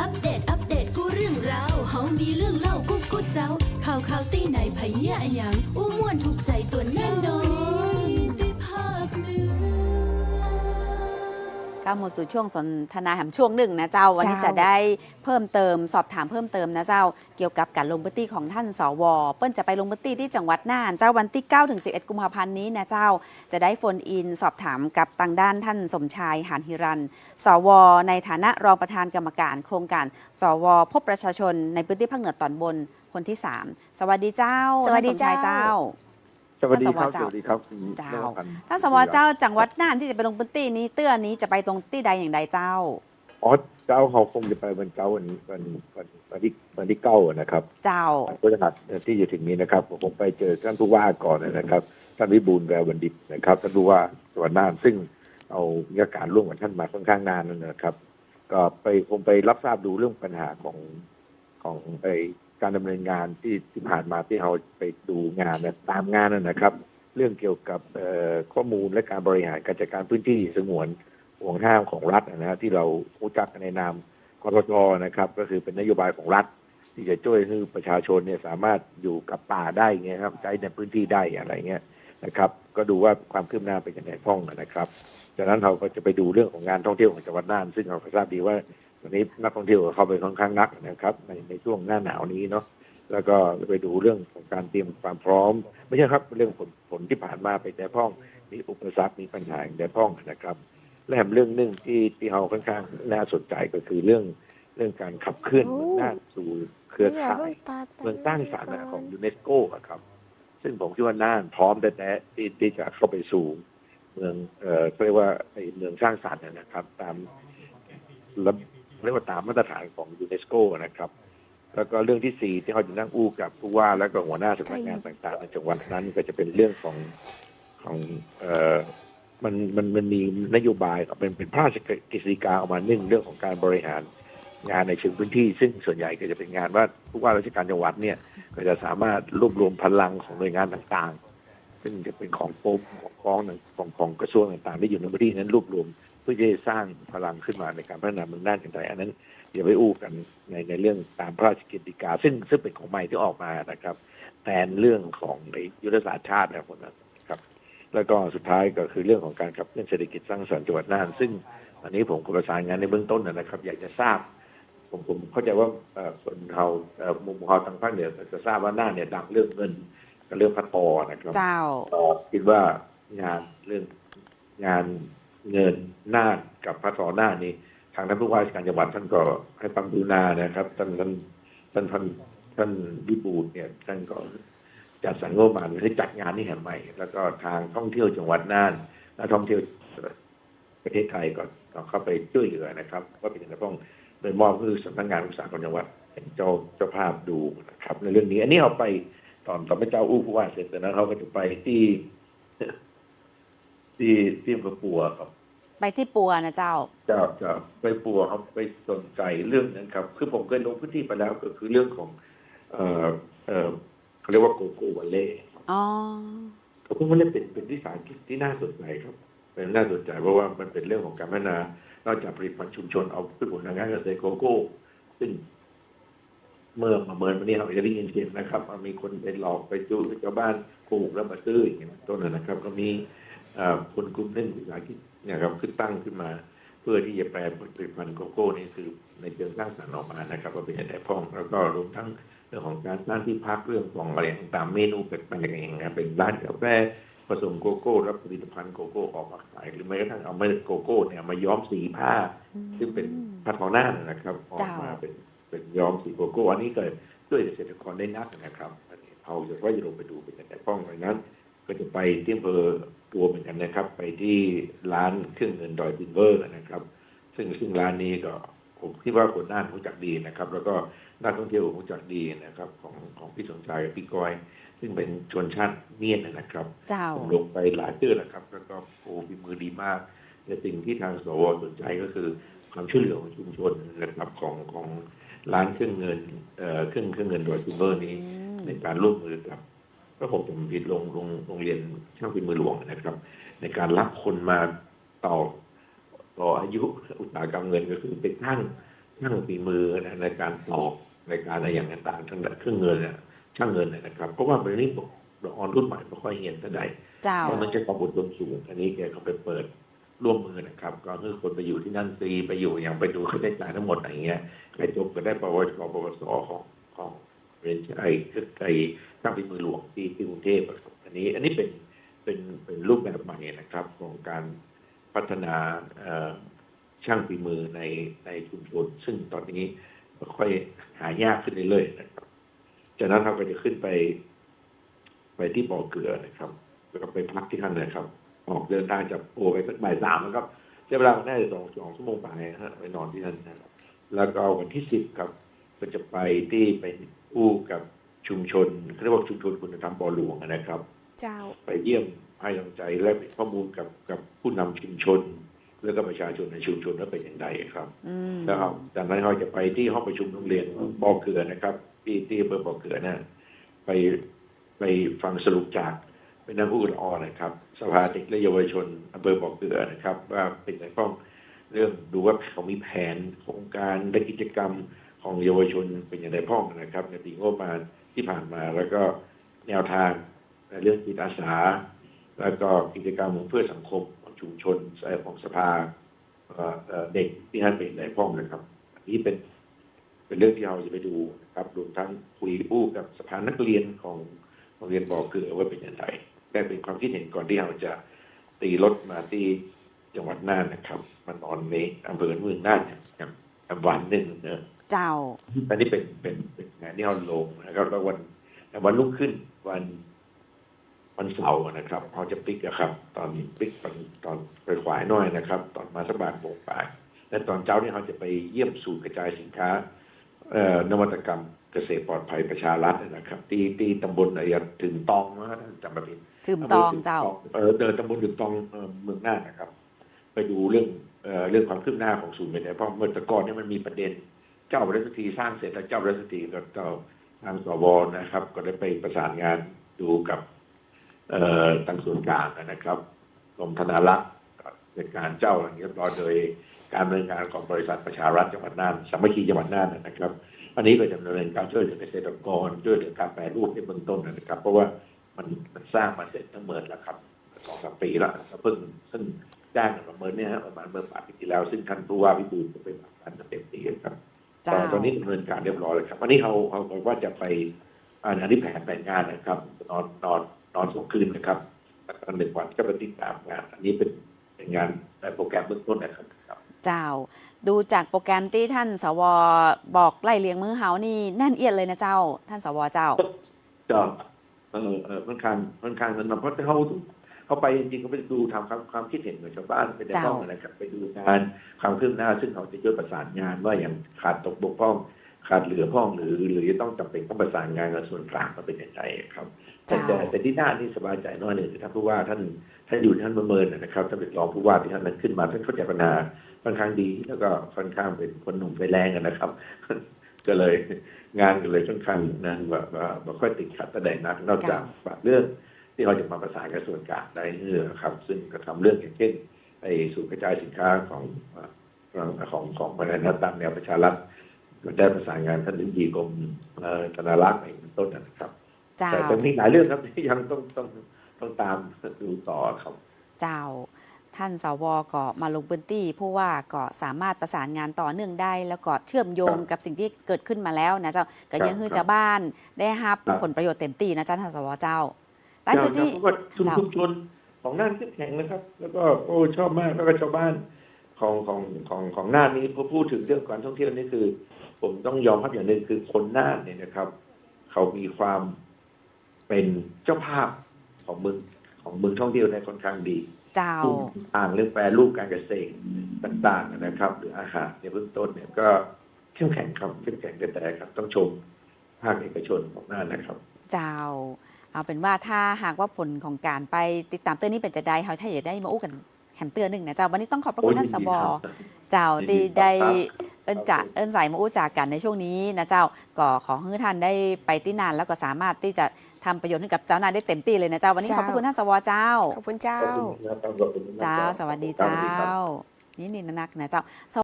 อัปเดต อัปเดต กูเรื่องราวเฮามีเรื่องเล่ากูกูเจ้า ข่าวข่าวตีไหนไผเหี้ยอะหยัง ก้าวหมดสู่ช่วงสนทนาแหมช่วงหนึ่งนะเจ้า วันนี้เจ้าจะได้เพิ่มเติมสอบถามเพิ่มเติมนะเจ้า เกี่ยวกับการลงพื้นที่ของท่านสว เปิ้ลจะไปลงพื้นที่ที่จังหวัดน่านเจ้าวันที่9ถึง11 กุมภาพันธ์นี้นะเจ้า จะได้โฟนอินสอบถามกับทางด้านท่านสมชายหานฮิรัน สว ในฐานะรองประธานกรรมการ โครงการ สว พบประชาชนในพื้นที่ภาคเหนือตอนบนคนที่ 3 สวัสดีเจ้าสวัสดีท่นมชายเจ้าเจ้า สวัสดีครับท่านสวสวัสดีครับคุณเจ้าแม่พันธุ์ท่านสวเจ้าจังหวัดน่านที่จะไปลงพื้นที่นี้เตื้อนี้จะไปตรงที่ใดอย่างใดเจ้าอ๋อเจ้าเขาคงจะไปวันเจ้าวันวันวันวันที่วันที่เก้านะครับ เจ้าวันพฤหัสที่จะถึงนี้นะครับผมคงไปเจอท่านผู้ว่าก่อนนะครับท่านวิบูลย์แววบันดิตนะครับท่านผู้ว่าจังหวัดน่านซึ่งเอาเรื่องการร่วมกับท่านมาค่อนข้างนานแล้วนะครับ ก็ไปคงไปรับทราบดูเรื่องปัญหาของของไอ การดำเนินงานที่ที่ผ่านมาที่เราไปดูงานนะตามงานนั่นนะครับ เรื่องเกี่ยวกับข้อมูลและการบริหารการจัดการพื้นที่สงวนห่วงห้ามของรัฐนะฮะที่เรารู้จักในนามกรกนะครับ ก็คือเป็นนโยบายของรัฐ ที่จะช่วยให้ประชาชนเนี่ยสามารถอยู่กับป่าได้เงี้ยครับใช้ในพื้นที่ได้อะไรเงี้ยนะครับ ก็ดูว่าความคืบหน้าเป็นยังไงพ้องนะครับจากนั้นเราก็จะไปดูเรื่องของงานท่องเที่ยวของจังหวัดน่าน ซึ่งเราทราบดีว่า วันนี้นักท่องเที่ยวเข้าไปค่อนข้างนักนะครับ ในในช่วงหน้าหนาวนี้เนาะแล้วก็ไปดูเรื่องของการเตรียมความพร้อม ไม่ใช่ครับเรื่องผลผลที่ผ่านมาไปแต่พ้องมีอุปสรรคมีปัญหาอย่างแต่พ้องนะครับ และแถมเรื่องหนึ่งที่ที่เราค่อนข้างน่าสนใจก็คือเรื่องเรื่องการขับเคลื่อนเมืองน่านสู่เครือข่ายเมืองสร้างสรรค์อะของยูเนสโกอะครับ ซึ่งผมคิดว่าน่านพร้อมแต่แต่ที่ที่จะเข้าไปสู่เมืองเอ่อเรียกว่าไอ้เมืองสร้างสรรค์อะนะครับ ตามระ เรียกว่าตามมาตรฐานของยูเนสโกนะครับ แล้วก็เรื่องที่สี่ที่เขาจะนั่งอู้กับผู้ว่าแล้วก็หัวหน้าสำนักงานต่างๆในจังหวัดนั้นก็จะเป็นเรื่องของของเอ่อมันมันมันมีนโยบายกับเป็นเป็นพระราชกฤษฎีกาออกมาหนึ่งเรื่องของการบริหารงานในเชิงพื้นที่ ซึ่งส่วนใหญ่ก็จะเป็นงานว่าผู้ว่าราชการจังหวัดเนี่ย ก็จะสามารถรวบรวมพลังของหน่วยงานต่างๆ ซึ่งจะเป็นของกรมของกองของของกระทรวงต่างๆที่อยู่ในพื้นที่นั้นรวบรวม เพื่อจะสร้างพลังขึ้นมาในการพัฒนาเมืองน่านอย่างไรอันนั้นอย่าไปอู้กันในในเรื่องตามพระราชกิจฎีกา ซึ่งซึ่งเป็นของใหม่ที่ออกมานะครับ แทนเรื่องของในยุทธศาสตร์ชาตินะคนนั้นครับ แล้วก็สุดท้ายก็คือเรื่องของการขับเคลื่อนเศรษฐกิจสร้างสรรค์จังหวัดน่าน ซึ่งอันนี้ผมก็ประสานงานในเบื้องต้นนะครับ อยากจะทราบ ผมผมเข้าใจว่าเอ่อคนเราเอ่อมุมเขาทางภาคเหนือจะทราบว่าน่านเนี่ยดังเรื่องเงินกับเรื่องพัดปอนะครับเจ้าก็คิดว่างานเรื่องงาน เงินน่านกับพัดปอน่านนี่ทางท่านผู้ว่าราชการจังหวัดท่านก็ให้ความกรุณานะครับท่านท่านท่านท่านท่านวิบูลเนี่ยท่านก็จัดสรรงบประมาณให้จัดงานนี้แห่งใหม่ แล้วก็ทางท่องเที่ยวจังหวัดน่านและท่องเที่ยวประเทศไทยก็ก็เข้าไปช่วยเหลือนะครับว่าเป็นจะต้องโดยมอบคือสำนักงานอุตสาหกรรมจังหวัดเป็นเจ้าเจ้าภาพดูนะครับ ในเรื่องนี้ อันนี้เราไปตอนตอนพระเจ้าอู้ผู้ว่าเสร็จแต่นั้นเขาก็จะไปที่ ที่ที่อำเภอปัวครับ ไปที่ปัวนะเจ้าจะจะไปปัวเขาไปสนใจเรื่องนั้นครับ คือผมเคยลงพื้นที่ไปแล้วก็คือเรื่องของ เอ่อเอ่อเขาเรียกว่าโกโก้วัลเล่อ๋อโกโก้วัลเล่เป็นเป็นที่สารที่ที่น่าสนใจครับ เป็นน่าสนใจเพราะว่ามันเป็นเรื่องของการพัฒนานอกจากผลิตภัณฑ์ชุมชนเอาพืชผลทางการเกษตรโกโก้ซึ่งเมื่อมาเมินวันนี้เราจะได้ยินเสียงนะครับว่ามีคนไปหลอกไปจูชาวบ้านปลูกแล้วมาซื้ออย่างเงี้ยต้นนนะครับ ก็มีเอ่อ คนกลุ่มหนึ่งวิสาหกิจเนี่ยครับขึ้นตั้งขึ้นมา เพื่อที่จะแปลผลิตภัณฑ์โกโก้นี่คือในเชิงสร้างสรรค์ออกมานะครับว่าเป็นอะไรพ้องแล้วก็รวมทั้งเรื่องของการสร้างที่พักเรื่องของอะไรต่างๆเมนูแปลกๆอย่างเงี้ยเป็นร้านกาแฟผสมโกโก้และผลิตภัณฑ์โกโก้ออกมาขายหรือแม้กระทั่งเอาเมล็ดโกโก้เนี่ยมาย้อมสีผ้า ซึ่งเป็นผ้าทอหน้านะครับออกมาเจ้าเป็นเป็นย้อมสีโกโก้ อันนี้ก็ช่วยเกษตรกรได้นักนะครับอันนี้เอาจะว่าจะลงไปดูเป็นแต่ป้องดังนั้น ก็จะไปที่อำเภอตัวเหมือนกันนะครับ ไปที่ร้านเครื่องเงินดอยบินเวอร์นะครับ ซึ่งซึ่งร้านนี้ก็ผมคิดว่าคนน่านรู้จักดีนะครับ แล้วก็นักท่องเที่ยวรู้จักดีนะครับ ของของพี่สมชายกับพี่ก้อย ซึ่งเป็นชนชาติเมียนนะครับเจ้าผมลงไปหลายชื่อแล้วครับ แล้วก็โอ้มีมือดีมากแต่สิ่งที่ทางสวสนใจก็คือความช่วยเหลือของชุมชนนะครับของของร้านเครื่องเงินเอ่อเครื่องเครื่องเงินโดยซูเบอร์นี้ในการร่วมมือกับ ก็ผมผมผิดโรงโรงโรงเรียนช่างพิมพ์มือหลวงนะครับ ในการรับคนมาต่อต่ออายุอุตสาหกรรมเงินก็คือไปตั้งช่างฝีมือนะในการตอกในการอะไรอย่างต่างๆทั้งเครื่องเงินเนี่ยช่างเงินเนี่ยนะครับ เพราะว่าเป็นนี่ละออนรุ่นใหม่ไม่ค่อยเห็นเท่าไหร่เจ้าเพราะมันจะความอดทนสูงอันนี้แกเขาไปเปิดร่วมมือนะครับ ก็คือคนไปอยู่ที่นั่นฟรีไปอยู่อย่างไปดูค่าใช้จ่ายทั้งหมดอะไรเงี้ยใครจบก็ได้ปวชปวสของของเรียน ไอ้ไอ้ช่างฝีมือหลวงที่ที่กรุงเทพอันนี้ อันนี้เป็นเป็นเป็นรูปแบบใหม่นะครับ ของการพัฒนาช่างฝีมือในในชุมชนซึ่งตอนนี้ค่อยหายากขึ้นเรื่อยๆนะครับจากนั้นเราก็จะขึ้นไป ไปที่บ่อเกลือนะครับ แล้วก็ไปพักที่นั่นนะครับ ออกเดินทางจากโอไปสักบ่ายสามนะครับใช้เวลาแน่สองสองชั่วโมงไปฮะไปนอนที่นั่นนะครับแล้วก็วันที่สิบครับ ก็จะไปที่ไปอู้กับชุมชนเขาเรียกว่าชุมชนคุณธรรมบ่อหลวงนะครับ เจ้าไปเยี่ยมให้กำลังใจและเป็นข้อมูลกับกับผู้นำชุมชน แล้วก็ประชาชนในชุมชนว่าเป็นอย่างไรครับอืมแล้วครับจากนั้นเขาจะไปที่ห้องประชุมโรงเรียนบ่อเกลือนะครับ ที่ที่อำเภอบ่อเกลือนะไปไปฟังสรุปจากเป็นนักพูดละออนะครับสภาเด็กและเยาวชนอำเภอบ่อเกลือนะครับ ว่าเป็นไงบ้างเรื่องดูว่าเขามีแผนโครงการและกิจกรรม ของเยาวชนเป็นอย่างไรพ้องนะครับ ในปีงบประมาณที่ผ่านมา แล้วก็แนวทางในเรื่องจิตอาสา แล้วก็กิจกรรมเพื่อสังคมของชุมชนของสภาเด็กที่ท่านเป็นในพ้องนะครับ อันนี้เป็นเป็นเรื่องที่เราจะไปดูนะครับรวมทั้งคุยผู้กับสภานักเรียนของโรงเรียนบ่อเกลือว่าเป็นอย่างไรแต่เป็นความคิดเห็นก่อนที่เราจะตีรถมาที่จังหวัดน่านนะครับ มานอนในอำเภอเมืองน่านอย่างอย่างวันหนึ่งเนอะ เจ้า อันนี้เป็นเป็นเป็นงานที่เราลงนะครับ แล้ววันวันรุ่งขึ้นวันวันเสาร์นะครับเขาจะปิกอะครับ ตอนปิกตอนตอนไปขวายหน้อยนะครับ ตอนมาสักบาทโมงปลายและตอนเช้าเนี่ยเขาจะไปเยี่ยมศูนย์กระจายสินค้าเอ่อนวัตกรรมเกษตรปลอดภัยประชารัฐนะครับที่ที่ตำบลอะไรอะถึงตองนะจำไม่ผิดถึมตองเจ้าเออเดินตำบลถึงตองเอ่อเมืองน่านนะครับ ไปดูเรื่องเอ่อเรื่องความคืบหน้าของศูนย์เป็นไงเพราะเมื่อแตะกอนเนี่ยมันมีประเด็น เจ้าบรัฐทีสร้างเสร็จแล้วเจ้าบรัฐทีก็เจ้าทางสวนะครับ ก็ได้ไปประสานงานดูกับเอ่อทางส่วนกลางนะครับกรมธนารักษ์เป็นการเจ้าอย่างเรียบร้อยโดยการดำเนินงานของบริษัทประชารัฐจังหวัดน่านสามัคคีจังหวัดน่านนะครับ อันนี้ก็จะดำเนินการช่วยเหลือเกษตรกรช่วยเหลือการแปรรูปในเบื้องต้นนะครับ เพราะว่ามันมันสร้างมาเสร็จทั้งหมดแล้วครับสองสามปีแล้วเพิ่งซึ่งจ้างกันประเมินเนี่ยประมาณเมื่อปลายปีที่แล้ว ซึ่งท่านผู้ว่าพิบูลก็เป็นการเต็มที่ครับ เจ้าตอนตอนนี้ดำเนินการเรียบร้อยแล้วครับวันนี้เขาเขาบอกว่าจะไปอ่าอันนี้แผนแผนงานนะครับ นอนนอนนอนสองคืนนะครับแล้วก็หนึ่งวันก็ไปติดตามงาน อันนี้เป็นเป็นงานในโปรแกรมเบื้องต้นนะครับครับเจ้า ดูจากโปรแกรมที่ท่านสวบอกไล่เลียงมือเฮานี่แน่นเอียดเลยนะเจ้า ท่านสวเจ้าก็เออเออค่อนข้างค่อนข้างนั้นนะเพราะเขา เขาไปจริงๆเขาไปดูทำความความคิดเห็นของชาวบ้านไปในเจ้าห้องนะครับไปดูงานความคืบหน้า ซึ่งเขาจะช่วยประสานงานว่าอย่างขาดตกบกพร่องขาดเหลือพร่องหรือหรือจะต้องจำเป็นต้องประสานงานกับส่วนกลางมาเป็นอย่างไรครับแต่เจ้าแต่แต่ที่น่านนี่สบายใจน้อยหนึ่งคือท่านผู้ว่าท่านท่านอยู่ท่านประเมินนะครับท่านเป็นรองผู้ว่าที่ท่านนั้นขึ้นมาท่านเข้าใจปัญหาค่อนข้างดี แล้วก็ค่อนข้างเป็นคนหนุ่มไฟแรงอะนะครับ ก็เลยงานก็เลยค่อนข้างนะว่าว่าว่าค่อยติดขัดแต่ใดนักนอกจากบางเรื่อง ที่เราจะมาประสานกับส่วนกลางได้เนื่อครับ ซึ่งก็ทำเรื่องอย่างเช่นไอ้ศูนย์กระจายสินค้าของของของของบริษัทตามแนวประชารัฐก็ได้ประสานงานท่านนิดีกรมเอ่อธนารักษ์ในต้นนะครับเจ้าแต่แต่มีหลายเรื่องครับที่ยังต้องต้องต้องตามดูต่อครับ เจ้าท่านสวก็มาลงพื้นที่ผู้ว่าก็สามารถประสานงานต่อเนื่องได้ แล้วก็เชื่อมโยงกับสิ่งที่เกิดขึ้นมาแล้วนะเจ้าก็ยังคือครับเจ้าบ้านได้รับครับผลประโยชน์เต็มที่นะเจ้าท่านสวเจ้า ล่าสุดที่เพราะว่าชุมเจ้าชุมชนของน่านเข้มแข็งนะครับ แล้วก็โอ้ชอบมากแล้วก็ชาวบ้านของของของของน่านนี้พอพูดถึงเรื่องการท่องเที่ยวนี่คือ ผมต้องยอมรับอย่างหนึ่งคือคนน่านเนี่ยนะครับ เขามีความเป็นเจ้าภาพของเมืองของเมืองท่องเที่ยวในค่อนข้างดีเจ้าอ่างเรื่องแปรรูปการเกษตรต่างๆนะครับ หรืออาหารในเบื้องต้นเนี่ยก็เข้มแข็งครับเข้มแข็งแต่แต่ครับ ต้องชมภาคเอกชนของน่านนะครับ เจ้า เอาเป็นว่าถ้าหากว่าผลของการไปติดตามเตือนนี้เป็นจะได้เขาถ้าอยากได้มาอู้กันแหมเตือนหนึ่งนะเจ้าวันนี้ต้องขอบพระคุณท่านสวเจ้ายิที่นดีครับได้ครับเอิ้นจะเอิ้นใส่มาอู้จากกันในช่วงนี้นะเจ้าก็ขอให้ท่านได้ไปที่นานแล้วก็สามารถที่จะทำประโยชน์ให้กับเจ้านายได้เต็มที่เลยนะเจ้าวันนี้ขอบพระคุณท่านสวเจ้าขอบคุณเจ้าขอบคุณครับขอบคุณมกเจ้าครับสวัสดีครับเจ้าสวัสดีครับนี่นี่นักนะเจ้า